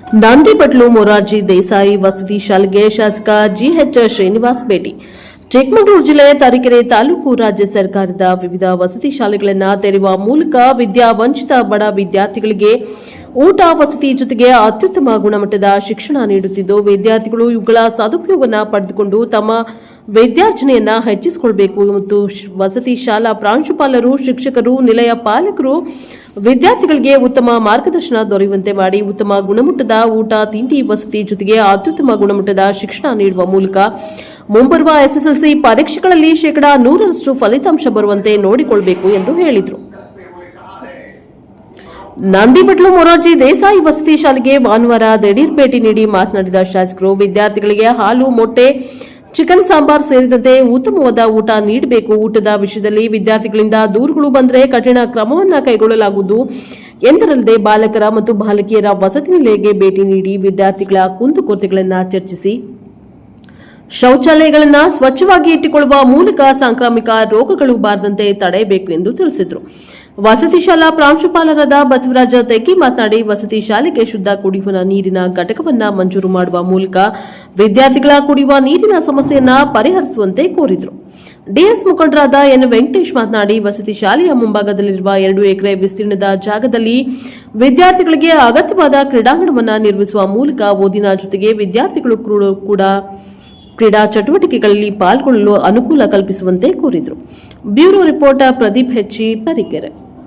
ನಂದಿಬಟ್ಲು ಮೊರಾರ್ಜಿ ದೇಸಾಯಿ ವಸತಿ ಶಾಲೆಗೆ ಶಾಸಕ ಜಿಎಚ್ ಶ್ರೀನಿವಾಸ್ ಭೇಟಿ. ಚಿಕ್ಕಮಗಳೂರು ಜಿಲ್ಲೆಯ ತರೀಕೆರೆ ತಾಲೂಕು ರಾಜ್ಯ ಸರ್ಕಾರದ ವಿವಿಧ ವಸತಿ ಶಾಲೆಗಳನ್ನು ತೆರೆಯುವ ಮೂಲಕ ವಿದ್ಯಾವಂಚಿತ ಬಡ ವಿದ್ಯಾರ್ಥಿಗಳಿಗೆ ಊಟ ವಸತಿ ಜೊತೆಗೆ ಅತ್ಯುತ್ತಮ ಗುಣಮಟ್ಟದ ಶಿಕ್ಷಣ ನೀಡುತ್ತಿದ್ದು, ವಿದ್ಯಾರ್ಥಿಗಳು ಇವುಗಳ ಸದುಪಯೋಗವನ್ನು ಪಡೆದುಕೊಂಡು ತಮ್ಮ ವಿದ್ಯಾರ್ಜನೆಯನ್ನ ಹೆಚ್ಚಿಸಿಕೊಳ್ಬೇಕು ಮತ್ತು ವಸತಿ ಶಾಲಾ ಪ್ರಾಂಶುಪಾಲರು, ಶಿಕ್ಷಕರು, ನಿಲಯ ಪಾಲಕರು ವಿದ್ಯಾರ್ಥಿಗಳಿಗೆ ಉತ್ತಮ ಮಾರ್ಗದರ್ಶನ ದೊರೆಯುವಂತೆ ಮಾಡಿ ಉತ್ತಮ ಗುಣಮಟ್ಟದ ಊಟ, ತಿಂಡಿ, ವಸತಿ ಜೊತೆಗೆ ಅತ್ಯುತ್ತಮ ಗುಣಮಟ್ಟದ ಶಿಕ್ಷಣ ನೀಡುವ ಮೂಲಕ ಮುಂಬರುವ ಎಸ್ಎಸ್ಎಲ್ಸಿ ಪರೀಕ್ಷೆಗಳಲ್ಲಿ ಶೇಕಡಾ ನೂರರಷ್ಟು ಫಲಿತಾಂಶ ಬರುವಂತೆ ನೋಡಿಕೊಳ್ಬೇಕು ಎಂದು ಹೇಳಿದರು. ನಂದಿಬಟ್ಲು ಮೊರಾರ್ಜಿ ದೇಸಾಯಿ ವಸತಿ ಶಾಲೆಗೆ ಭಾನುವಾರ ದಿಢೀರ್ ಭೇಟಿ ನೀಡಿ ಮಾತನಾಡಿದ ಶಾಸಕರು, ವಿದ್ಯಾರ್ಥಿಗಳಿಗೆ ಹಾಲು, ಮೊಟ್ಟೆ, ಚಿಕನ್ ಸಾಂಬಾರ್ ಸೇರಿದಂತೆ ಉತ್ತಮವಾದ ಊಟ ನೀಡಬೇಕು. ಊಟದ ವಿಷಯದಲ್ಲಿ ವಿದ್ಯಾರ್ಥಿಗಳಿಂದ ದೂರುಗಳು ಬಂದರೆ ಕಠಿಣ ಕ್ರಮವನ್ನು ಕೈಗೊಳ್ಳಲಾಗುವುದು ಎಂದರಲ್ಲದೆ ಬಾಲಕರ ಮತ್ತು ಬಾಲಕಿಯರ ವಸತಿ ನಿಲಯಕ್ಕೆ ಭೇಟಿ ನೀಡಿ ವಿದ್ಯಾರ್ಥಿಗಳ ಕುಂದುಕೊರತೆಗಳನ್ನು ಚರ್ಚಿಸಿ. ಶೌಚಾಲಯಗಳನ್ನು ಸ್ವಚ್ಛವಾಗಿ ಇಟ್ಟುಕೊಳ್ಳುವ ಮೂಲಕ ಸಾಂಕ್ರಾಮಿಕ ರೋಗಗಳು ಬಾರದಂತೆ ತಡೆಯಬೇಕು ಎಂದು ತಿಳಿಸಿದರು. ವಸತಿ ಶಾಲಾ ಪ್ರಾಂಶುಪಾಲರಾದ ಬಸವರಾಜ ತೆಕ್ಕಿ ಮಾತನಾಡಿ, ವಸತಿ ಶಾಲೆಗೆ ಶುದ್ಧ ಕುಡಿಯುವ ನೀರಿನ ಘಟಕವನ್ನ ಮಂಜೂರು ಮಾಡುವ ಮೂಲಕ ವಿದ್ಯಾರ್ಥಿಗಳ ಕುಡಿಯುವ ನೀರಿನ ಸಮಸ್ಯೆಯನ್ನ ಪರಿಹರಿಸುವಂತೆ ಕೋರಿದರು. ಡಿಎಸ್ ಮುಖಂಡರಾದ ಎನ್. ವೆಂಕಟೇಶ್ ಮಾತನಾಡಿ, ವಸತಿ ಶಾಲೆಯ ಮುಂಭಾಗದಲ್ಲಿರುವ ಎರಡು ಎಕರೆ ವಿಸ್ತೀರ್ಣದ ಜಾಗದಲ್ಲಿ ವಿದ್ಯಾರ್ಥಿಗಳಿಗೆ ಅಗತ್ಯವಾದ ಕ್ರೀಡಾಂಗಣವನ್ನು ನಿರ್ಮಿಸುವ ಮೂಲಕ ಓದಿನ ಜೊತೆಗೆ ವಿದ್ಯಾರ್ಥಿಗಳು ಕೂಡ- ಕೂಡ ಕ್ರೀಡಾ ಚಟುವಟಿಕೆಗಳಲ್ಲಿ ಪಾಲ್ಗೊಳ್ಳಲು ಅನುಕೂಲ ಕಲ್ಪಿಸುವಂತೆ ಕೋರಿದರು. ಬ್ಯೂರೋ ರಿಪೋರ್ಟರ್ ಪ್ರದೀಪ್ ಹೆಚ್ಚಿ ತರೀಕೆರೆ